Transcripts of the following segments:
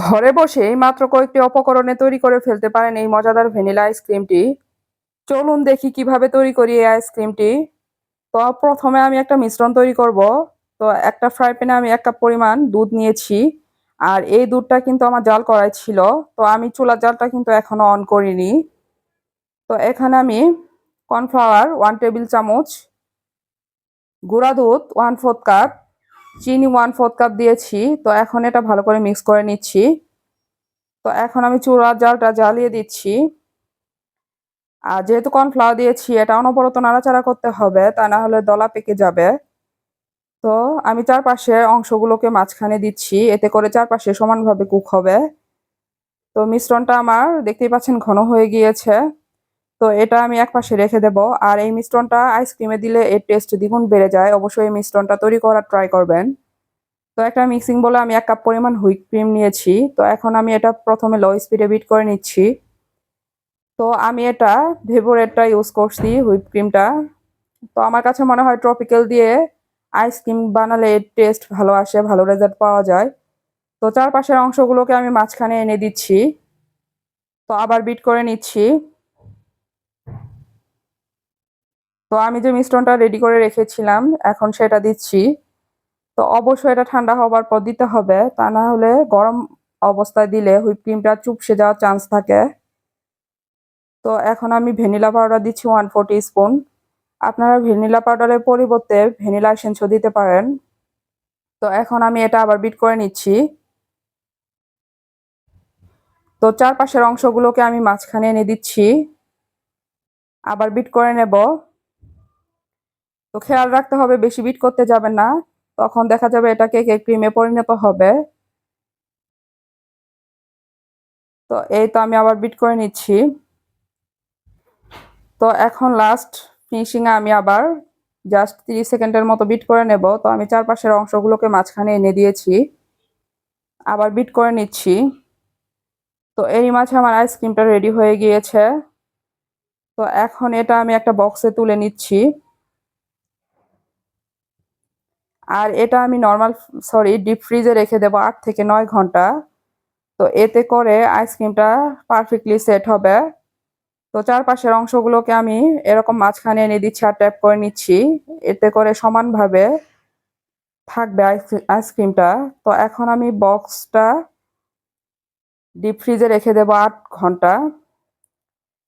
ঘরে বসে মাত্র কয়েকটি অপকরণে তৈরি করে ফেলতে পারেন এই মজাদার ভ্যানিলা আইসক্রিমটি। চলুন দেখি কীভাবে তৈরি করি এই আইসক্রিমটি। তো প্রথমে আমি একটা মিশ্রণ তৈরি করব। তো একটা ফ্রাই প্যানে আমি এক কাপ পরিমাণ দুধ নিয়েছি। আর এই দুধটা কিন্তু আমার জাল করাই ছিল। তো আমি চুলার জালটা কিন্তু এখনও অন করিনি। তো এখানে আমি কর্নফ্লাওয়ার ওয়ান টেবিল চামচ, গুঁড়া দুধ, ওয়ান ফোর্থ কাপ চিনি ওয়ান ফোর্থ কাপ দিয়েছি, তো এখন এটা ভালো করে মিক্স করে নিচ্ছি। তো এখন আমি চুলার জালটা জ্বালিয়ে দিচ্ছি। আর যেহেতু কর্নফ্লাওয়ার দিয়েছি, এটা অনবরত নাড়াচাড়া করতে হবে, তা না হলে দলা পেকে যাবে। তো আমি চারপাশে অংশগুলোকে মাঝখানে দিচ্ছি, এতে করে চারপাশে সমানভাবে কুক হবে। তো মিশ্রণটা আমার, দেখতেই পাচ্ছেন, ঘন হয়ে গিয়েছে। তো এটা আমি এক পাশে রেখে দেব। আর এই মিশ্রণটা আইসক্রিমে দিলে এর টেস্ট দ্বিগুণ বেড়ে যায়। অবশ্যই এই মিশ্রণটা তৈরি করার ট্রাই করবেন। তো একটা মিক্সিং বলে আমি এক কাপ পরিমাণ হুইপ ক্রিম নিয়েছি। তো এখন আমি এটা প্রথমে লো স্পিডে বিট করে নিচ্ছি। তো আমি এটা ভেবোরেটটা ইউজ করছি হুইপ ক্রিমটা। তো আমার কাছে মনে হয় ট্রপিক্যাল দিয়ে আইসক্রিম বানালে এর টেস্ট ভালো আসে, ভালো রেজাল্ট পাওয়া যায়। তো চারপাশের অংশগুলোকে আমি মাঝখানে এনে দিচ্ছি। তো আবার বিট করে নিচ্ছি। তো আমি যে মিশ্রণটা রেডি করে রেখেছিলাম, এখন সেটা দিচ্ছি। তো অবশ্যই এটা ঠান্ডা হবার পর দিতে হবে, তা না হলে গরম অবস্থায় দিলে হুইপ ক্রিমটা চুপসে যাওয়ার চান্স থাকে। তো এখন আমি ভ্যানিলা পাউডার দিচ্ছি ওয়ান ফোর্টি স্পুন আপনারা ভ্যানিলা পাউডারের পরিবর্তে ভ্যানিলা এসেন্সও দিতে পারেন। তো এখন আমি এটা আবার বিট করে নিচ্ছি। তো চারপাশের অংশগুলোকে আমি মাঝখানে এনে দিচ্ছি। আবার বিট করে নেব। তো খেয়াল রাখতে হবে, বেশি বিট করতে যাবেন না। তখন দেখা যাবে এটা কেকের ক্রিমে পরিণত হবে। তো এই তো আমি আবার বিট করে নিচ্ছি। তো এখন লাস্ট ফিনিশিংয়ে আমি আবার জাস্ট তিরিশ সেকেন্ডের মতো বিট করে নেব। তো আমি চারপাশের অংশগুলোকে মাঝখানে এনে দিয়েছি। আবার বিট করে নিচ্ছি। তো এই মাঝে আমার আইসক্রিমটা রেডি হয়ে গিয়েছে। তো এখন এটা আমি একটা বক্সে তুলে নিচ্ছি। আর এটা আমি নর্মাল সরি ডিপ ফ্রিজে রেখে দেবো আট থেকে নয় ঘণ্টা। তো এতে করে আইসক্রিমটা পারফেক্টলি সেট হবে। তো চারপাশের অংশগুলোকে আমি এরকম মাঝখানে এনে দিচ্ছি আর ট্যাপ করে নিচ্ছি। এতে করে সমানভাবে থাকবে আইসক্রিমটা তো এখন আমি বক্সটা ডিপ ফ্রিজে রেখে দেবো আট ঘণ্টা।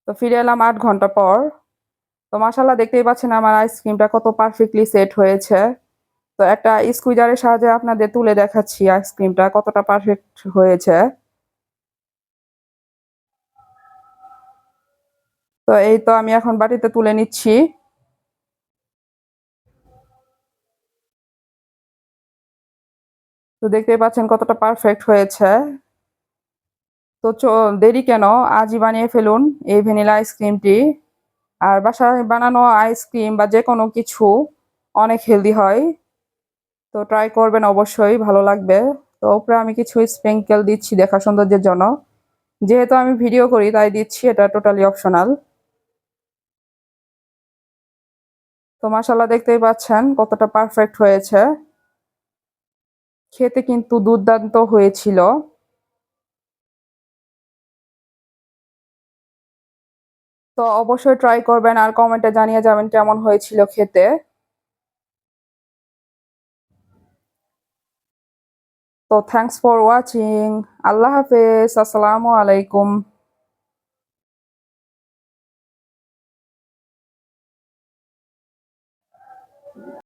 তো ফিরে এলাম আট ঘণ্টা পর। তো মাসাল্লাহ দেখতেই পাচ্ছেন আমার আইসক্রিমটা কত পারফেক্টলি সেট হয়েছে। তো একটা স্কুইজারের সাহায্যে আপনাদের তুলে দেখাচ্ছি আইসক্রিমটা কতটা পারফেক্ট হয়েছে। তো এই তো আমি এখন বাটিতে তুলে নিচ্ছি। তো দেখতেই পাচ্ছেন কতটা পারফেক্ট হয়েছে। তো দেরি কেন? আজই বানিয়ে ফেলুন এই ভ্যানিলা আইসক্রিমটি আর বাসায় বানানো আইসক্রিম বা যে কোনো কিছু অনেক হেলদি হয়। তো ট্রাই করবেন অবশ্যই, ভালো লাগবে। তো উপরে আমি কিছু স্প্রিঙ্কেল দিচ্ছি দেখা সৌন্দর্যের জন্য। যেহেতু আমি ভিডিও করি, তাই দিচ্ছি, এটা টোটালি অপশনাল তো মাসাল্লাহ দেখতেই পাচ্ছেন কতটা পারফেক্ট হয়েছে। খেতে কিন্তু দুর্দান্ত হয়েছিল। তো অবশ্যই ট্রাই করবেন আর কমেন্টে জানিয়ে যাবেন কেমন হয়েছিল খেতে। তো থ্যাংকস ফর ওয়াচিং আল্লাহ হাফেজ আসসালামু আলাইকুম